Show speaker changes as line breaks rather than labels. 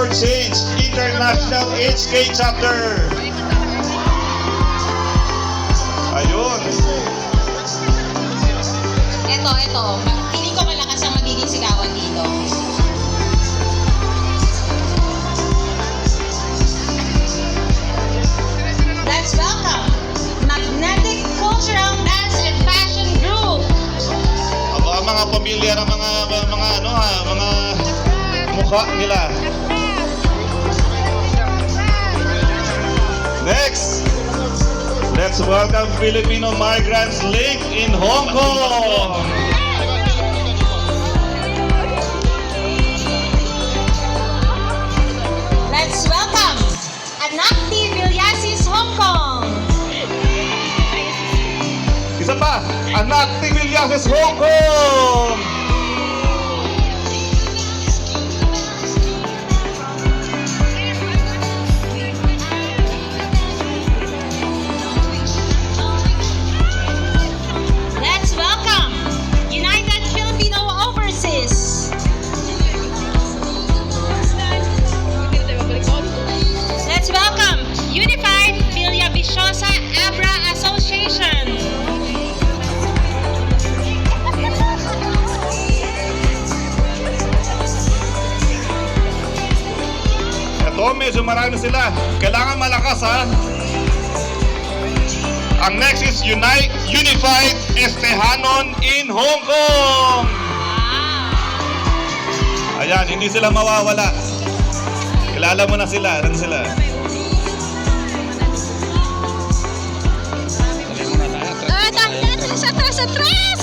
for Change International HK Chapter. Ayun.
Ito, ito. Feeling ko malakas ang magiging sigawan dito. Let's welcome Magnetic Cultural Dance and Fashion Group.
Aba, mga pamilya ng mga, mga, mga ano ha, mga mukha nila. Let's welcome Filipino Migrants Link in Hong Kong.
Let's welcome Anakti Vilyasis Hong Kong.
Isa pa, Anak Tibilyases Hong Kong. Ito, medyo marami sila. Kailangan malakas ha. Ang next is Unite, Unified Estehanon in Hong Kong. Ayan, hindi sila mawawala. Kilala mo na sila. Ano sila?
Ah, atras, atras, atras!